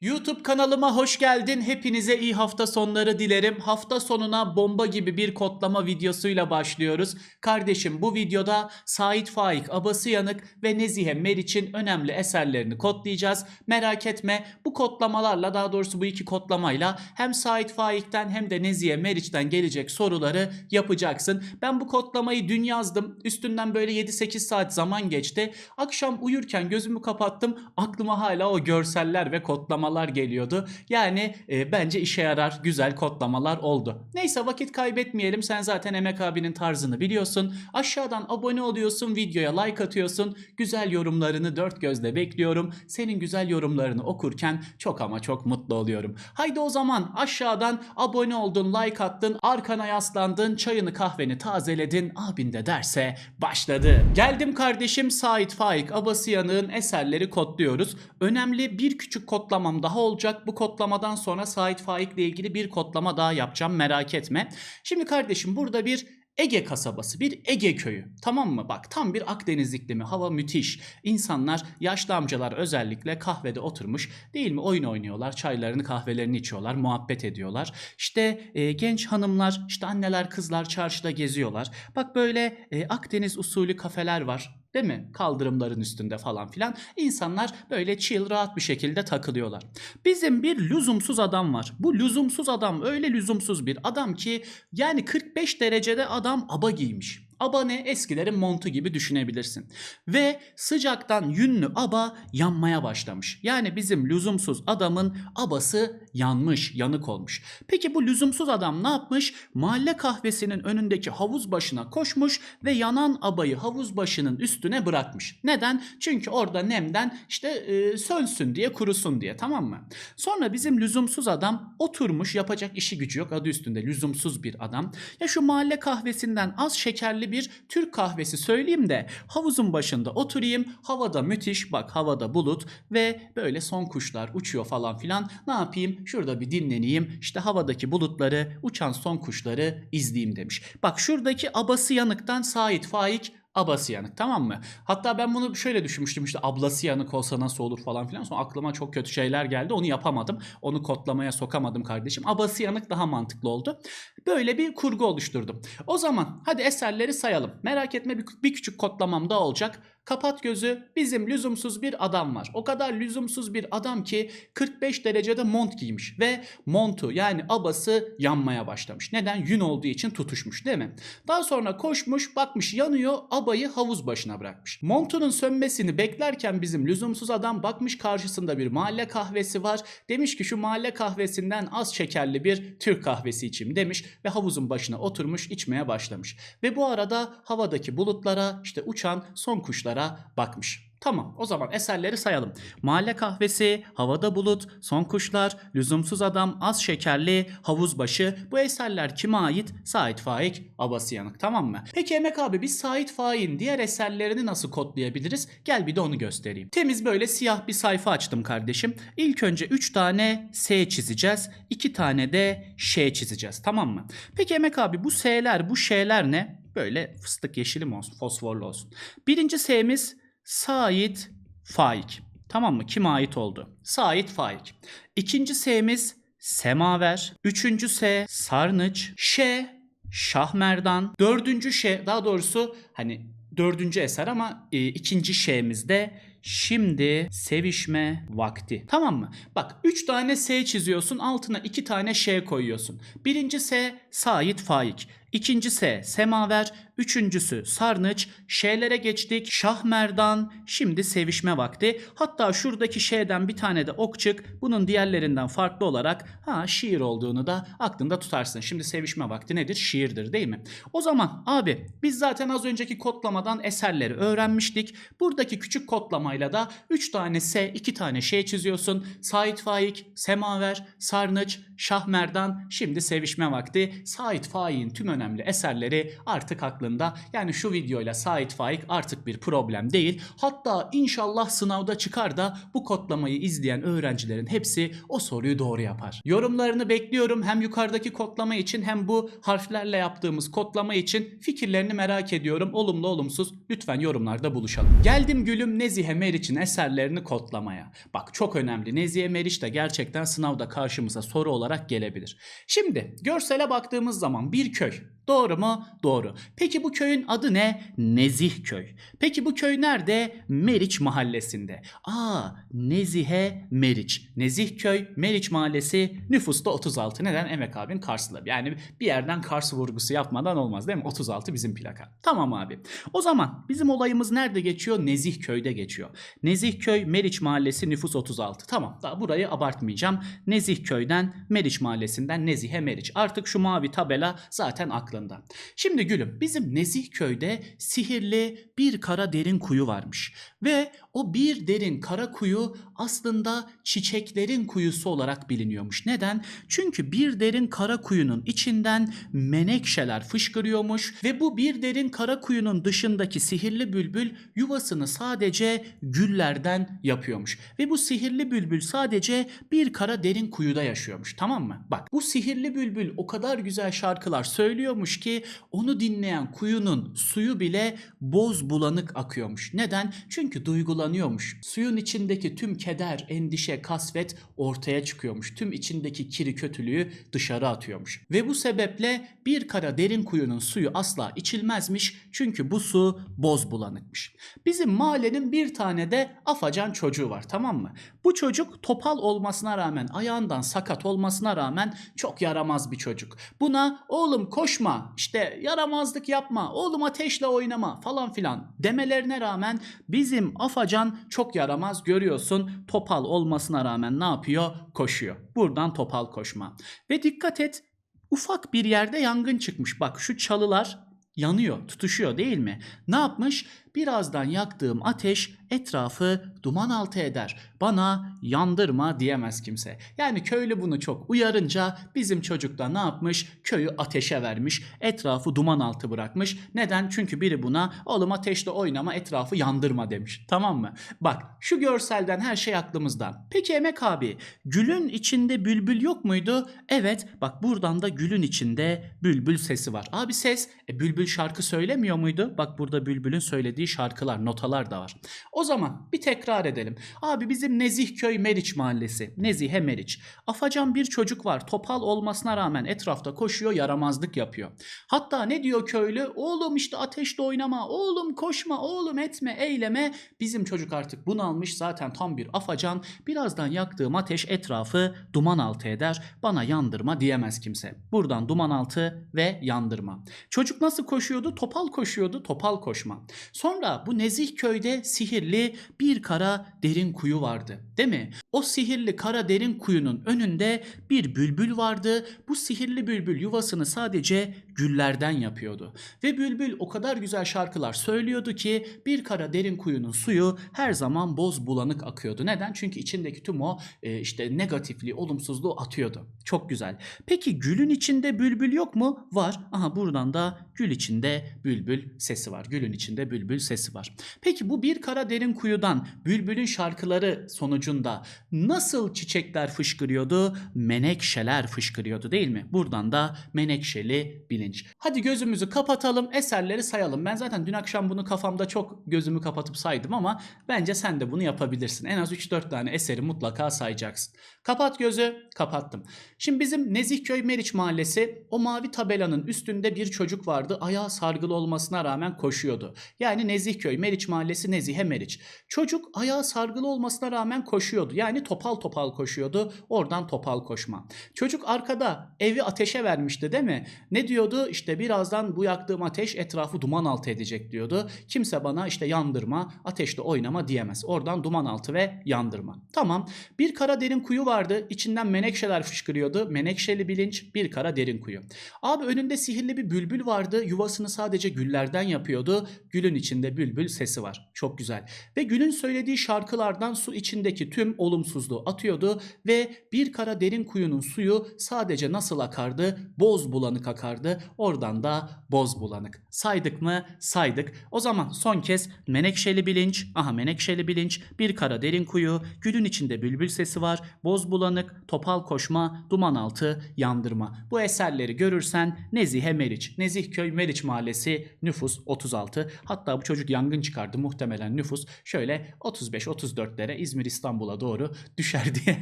YouTube kanalıma hoş geldin. Hepinize iyi hafta sonları dilerim. Hafta sonuna bomba gibi bir kodlama videosuyla başlıyoruz. Kardeşim bu videoda Sait Faik, Abası Yanık ve Nezihe Meriç'in önemli eserlerini kodlayacağız. Merak etme bu kodlamalarla daha doğrusu bu iki kodlamayla hem Sait Faik'ten hem de Nezihe Meriç'ten gelecek soruları yapacaksın. Ben bu kodlamayı dün yazdım. Üstünden böyle 7-8 saat zaman geçti. Akşam uyurken gözümü kapattım. Aklıma hala o görseller ve kodlamalar geliyordu. Yani e, bence işe yarar güzel kodlamalar oldu. Neyse vakit kaybetmeyelim. Sen zaten Emek abinin tarzını biliyorsun. Aşağıdan abone oluyorsun, videoya like atıyorsun. Güzel yorumlarını dört gözle bekliyorum. Senin güzel yorumlarını okurken çok ama çok mutlu oluyorum. Haydi o zaman aşağıdan abone oldun, like attın, arkana yaslandın, çayını kahveni tazeledin. Abin de derse başladı. Geldim kardeşim Sait Faik Abasıyanık'ın eserleri kodluyoruz. Önemli bir küçük kodlamam daha olacak. Bu kodlamadan sonra Sait Faik'le ilgili bir kodlama daha yapacağım merak etme. Şimdi kardeşim burada bir Ege kasabası, bir Ege köyü. Tamam mı? Bak tam bir Akdeniz iklimi. Hava müthiş. İnsanlar, yaşlı amcalar özellikle kahvede oturmuş. Değil mi? Oyun oynuyorlar. Çaylarını, kahvelerini içiyorlar. Muhabbet ediyorlar. İşte e, genç hanımlar, işte anneler, kızlar çarşıda geziyorlar. Bak böyle e, Akdeniz usulü kafeler var. Değil mi? Kaldırımların üstünde falan filan. İnsanlar böyle chill rahat bir şekilde takılıyorlar. Bizim bir lüzumsuz adam var. Bu lüzumsuz adam öyle lüzumsuz bir adam ki yani 45 derecede adam aba giymiş. Aba ne? Eskilerin montu gibi düşünebilirsin. Ve sıcaktan yünlü aba yanmaya başlamış. Yani bizim lüzumsuz adamın abası yanmış, yanık olmuş. Peki bu lüzumsuz adam ne yapmış? Mahalle kahvesinin önündeki havuz başına koşmuş ve yanan abayı havuz başının üstüne bırakmış. Neden? Çünkü orada nemden işte e, sönsün diye, kurusun diye tamam mı? Sonra bizim lüzumsuz adam oturmuş yapacak işi gücü yok adı üstünde lüzumsuz bir adam. Ya şu mahalle kahvesinden az şekerli bir Türk kahvesi söyleyeyim de havuzun başında oturayım. Havada müthiş bak havada bulut ve böyle son kuşlar uçuyor falan filan. Ne yapayım? Şurada bir dinleneyim. İşte havadaki bulutları, uçan son kuşları izleyeyim demiş. Bak şuradaki abası yanıktan Sait Faik Abası yanık tamam mı? Hatta ben bunu şöyle düşünmüştüm işte ablası yanık olsa nasıl olur falan filan. Sonra aklıma çok kötü şeyler geldi. Onu yapamadım. Onu kodlamaya sokamadım kardeşim. Abası yanık daha mantıklı oldu. Böyle bir kurgu oluşturdum. O zaman hadi eserleri sayalım. Merak etme bir, bir küçük kodlamam da olacak. Kapat gözü bizim lüzumsuz bir adam var. O kadar lüzumsuz bir adam ki 45 derecede mont giymiş ve montu yani abası yanmaya başlamış. Neden? Yün olduğu için tutuşmuş değil mi? Daha sonra koşmuş bakmış yanıyor abayı havuz başına bırakmış. Montunun sönmesini beklerken bizim lüzumsuz adam bakmış karşısında bir mahalle kahvesi var. Demiş ki şu mahalle kahvesinden az şekerli bir Türk kahvesi içeyim demiş ve havuzun başına oturmuş içmeye başlamış. Ve bu arada havadaki bulutlara işte uçan son kuşlara bakmış. Tamam o zaman eserleri sayalım. Mahalle kahvesi, havada bulut, son kuşlar, lüzumsuz adam, az şekerli, havuz başı. Bu eserler kime ait? Sait Faik, Abası Yanık tamam mı? Peki Emek abi biz Sait Faik'in diğer eserlerini nasıl kodlayabiliriz? Gel bir de onu göstereyim. Temiz böyle siyah bir sayfa açtım kardeşim. İlk önce 3 tane S çizeceğiz. 2 tane de Ş çizeceğiz tamam mı? Peki Emek abi bu S'ler bu Ş'ler ne? Böyle fıstık yeşili olsun, fosforlu olsun. Birinci S'miz Sait Faik. Tamam mı? Kime ait oldu? Sait Faik. İkinci S'miz Semaver. Üçüncü S Sarnıç. Ş Şahmerdan. Dördüncü Ş daha doğrusu hani dördüncü eser ama e, ikinci Ş'mizde Şimdi sevişme vakti. Tamam mı? Bak 3 tane S çiziyorsun altına 2 tane Ş koyuyorsun. Birinci S Sait Faik. İkinci S Semaver. Üçüncüsü Sarnıç. Ş'lere geçtik. Şahmerdan. Şimdi sevişme vakti. Hatta şuradaki Ş'den bir tane de okçık. Bunun diğerlerinden farklı olarak ha şiir olduğunu da aklında tutarsın. Şimdi sevişme vakti nedir? Şiirdir değil mi? O zaman abi biz zaten az önceki kodlamadan eserleri öğrenmiştik. Buradaki küçük kodlamayla da 3 tane S, 2 tane Ş çiziyorsun. Sait Faik, Semaver, Sarnıç, Şahmerdan. Şimdi sevişme vakti. Sait Faik'in tüm önemli eserleri artık aklında. Yani şu videoyla Sait Faik artık bir problem değil. Hatta inşallah sınavda çıkar da bu kodlamayı izleyen öğrencilerin hepsi o soruyu doğru yapar. Yorumlarını bekliyorum hem yukarıdaki kodlama için hem bu harflerle yaptığımız kodlama için fikirlerini merak ediyorum. Olumlu olumsuz lütfen yorumlarda buluşalım. Geldim gülüm Nezihe Meriç'in eserlerini kodlamaya. Bak çok önemli. Nezihe Meriç de gerçekten sınavda karşımıza soru olarak gelebilir. Şimdi görsele baktığımız zaman bir köy. Doğru mu? Doğru. Peki bu köyün adı ne? Nezih köy. Peki bu köy nerede? Meriç mahallesinde. Aa, Nezihe Meriç. Nezih köy, Meriç mahallesi nüfusta 36. Neden? Emek abin Karslı. Yani bir yerden Kars vurgusu yapmadan olmaz değil mi? 36 bizim plaka. Tamam abi. O zaman bizim olayımız nerede geçiyor? Nezih köyde geçiyor. Nezih köy, Meriç mahallesi nüfus 36. Tamam daha burayı abartmayacağım. Nezih köyden, Meriç mahallesinden Nezih'e Meriç. Artık şu mavi tabela zaten aklında. Şimdi gülüm bizim Nezih köyde sihirli bir kara derin kuyu varmış. Ve o bir derin kara kuyu aslında çiçeklerin kuyusu olarak biliniyormuş. Neden? Çünkü bir derin kara kuyunun içinden menekşeler fışkırıyormuş ve bu bir derin kara kuyunun dışındaki sihirli bülbül yuvasını sadece güllerden yapıyormuş. Ve bu sihirli bülbül sadece bir kara derin kuyuda yaşıyormuş. Tamam mı? Bak bu sihirli bülbül o kadar güzel şarkılar söylüyormuş ki onu dinleyen kuyunun suyu bile boz bulanık akıyormuş. Neden? Çünkü duygulanıyormuş. Suyun içindeki tüm keder, endişe, kasvet ortaya çıkıyormuş. Tüm içindeki kiri kötülüğü dışarı atıyormuş. Ve bu sebeple bir kara derin kuyunun suyu asla içilmezmiş. Çünkü bu su boz bulanıkmış. Bizim mahallenin bir tane de afacan çocuğu var tamam mı? Bu çocuk topal olmasına rağmen ayağından sakat olmasına rağmen çok yaramaz bir çocuk. Buna oğlum koşma işte yaramazlık yapma oğlum ateşle oynama falan filan demelerine rağmen bizim afacan çok yaramaz görüyorsun topal olmasına rağmen ne yapıyor? Koşuyor. Buradan topal koşma. Ve dikkat et ufak bir yerde yangın çıkmış. Bak şu çalılar yanıyor, tutuşuyor değil mi? Ne yapmış? Birazdan yaktığım ateş etrafı duman altı eder. Bana yandırma diyemez kimse. Yani köylü bunu çok uyarınca bizim çocuk da ne yapmış? Köyü ateşe vermiş. Etrafı duman altı bırakmış. Neden? Çünkü biri buna oğlum ateşle oynama etrafı yandırma demiş. Tamam mı? Bak şu görselden her şey aklımızda. Peki Emek abi gülün içinde bülbül yok muydu? Evet bak buradan da gülün içinde bülbül sesi var. Abi ses e, bülbül şarkı söylemiyor muydu? Bak burada bülbülün söylediği şarkılar notalar da var. O zaman bir tekrar edelim. Abi bizim Nezihköy Meriç mahallesi. Nezihe Meriç. Afacan bir çocuk var. Topal olmasına rağmen etrafta koşuyor yaramazlık yapıyor. Hatta ne diyor köylü? Oğlum işte ateşle oynama. Oğlum koşma. Oğlum etme eyleme. Bizim çocuk artık bunalmış. Zaten tam bir afacan. Birazdan yaktığım ateş etrafı duman altı eder. Bana yandırma diyemez kimse. Buradan duman altı ve yandırma. Çocuk nasıl koşuyordu? Topal koşuyordu. Topal koşma. Sonra bu Nezih köyde sihirli bir kara derin kuyu vardı. Değil mi? O sihirli kara derin kuyunun önünde bir bülbül vardı. Bu sihirli bülbül yuvasını sadece güllerden yapıyordu. Ve bülbül o kadar güzel şarkılar söylüyordu ki bir kara derin kuyunun suyu her zaman boz bulanık akıyordu. Neden? Çünkü içindeki tüm o e, işte negatifliği, olumsuzluğu atıyordu. Çok güzel. Peki gülün içinde bülbül yok mu? Var. Aha buradan da gül içinde bülbül sesi var. Gülün içinde bülbül sesi var. Peki bu bir kara derin kuyudan bülbülün şarkıları sonucunda nasıl çiçekler fışkırıyordu? Menekşeler fışkırıyordu değil mi? Buradan da menekşeli bilinç. Hadi gözümüzü kapatalım, eserleri sayalım. Ben zaten dün akşam bunu kafamda çok gözümü kapatıp saydım ama bence sen de bunu yapabilirsin. En az 3-4 tane eseri mutlaka sayacaksın. Kapat gözü, kapattım. Şimdi bizim Nezihköy Meriç Mahallesi o mavi tabelanın üstünde bir çocuk vardı. Ayağı sargılı olmasına rağmen koşuyordu. Yani Nezihköy Meriç Mahallesi Nezihe Meriç. Çocuk ayağı sargılı olmasına rağmen koşuyordu. Yani topal topal koşuyordu. Oradan topal koşma. Çocuk arkada evi ateşe vermişti değil mi? Ne diyordu? İşte birazdan bu yaktığım ateş etrafı duman altı edecek diyordu. Kimse bana işte yandırma, ateşle oynama diyemez. Oradan duman altı ve yandırma. Tamam. Bir kara derin kuyu vardı. İçinden menekşeler fışkırıyordu. Menekşeli bilinç bir kara derin kuyu. Abi önünde sihirli bir bülbül vardı. Yuvasını sadece güllerden yapıyordu. Gülün içinde bülbül sesi var. Çok güzel. Ve gülün söylediği şarkılardan su içindeki tüm olumsuzluğu atıyordu ve bir kara derin kuyunun suyu sadece nasıl akardı? Boz bulanık akardı. Oradan da boz bulanık. Saydık mı? Saydık. O zaman son kez menekşeli bilinç. Aha menekşeli bilinç. Bir kara derin kuyu. Gülün içinde bülbül sesi var. Boz bulanık. Topal koşma. Duman altı. Yandırma. Bu eserleri görürsen Nezihe Meriç. Nezihköy Meriç Mahallesi nüfus 36. Hatta bu çocuk yangın çıkardı. Muhtemelen nüfus şöyle 35-34'lere İzmir İstanbul'a doğru düşer diye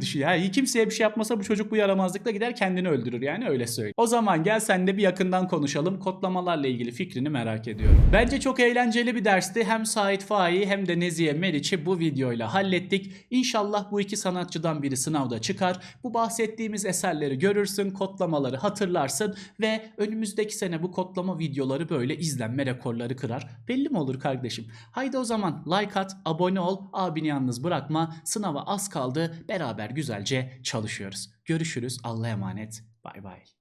düşüyor. Yani kimseye bir şey yapmasa bu çocuk bu yaramazlıkla gider kendini öldürür yani öyle söyleyeyim. O zaman gel sen de bir yakından konuşalım. Kodlamalarla ilgili fikrini merak ediyorum. Bence çok eğlenceli bir dersti. Hem Sait Faik'i hem de Nezihe Meriç'i bu videoyla hallettik. İnşallah bu iki sanatçıdan biri sınavda çıkar. Bu bahsettiğimiz eserleri görürsün, kodlamaları hatırlarsın ve önümüzdeki sene bu kodlama videoları böyle izlenme rekorları kırar. Belli mi olur kardeşim? Haydi o zaman like at, abone ol, abini yalnız bırakma. Sınava az kaldı. Beraber güzelce çalışıyoruz. Görüşürüz. Allah'a emanet. Bay bay.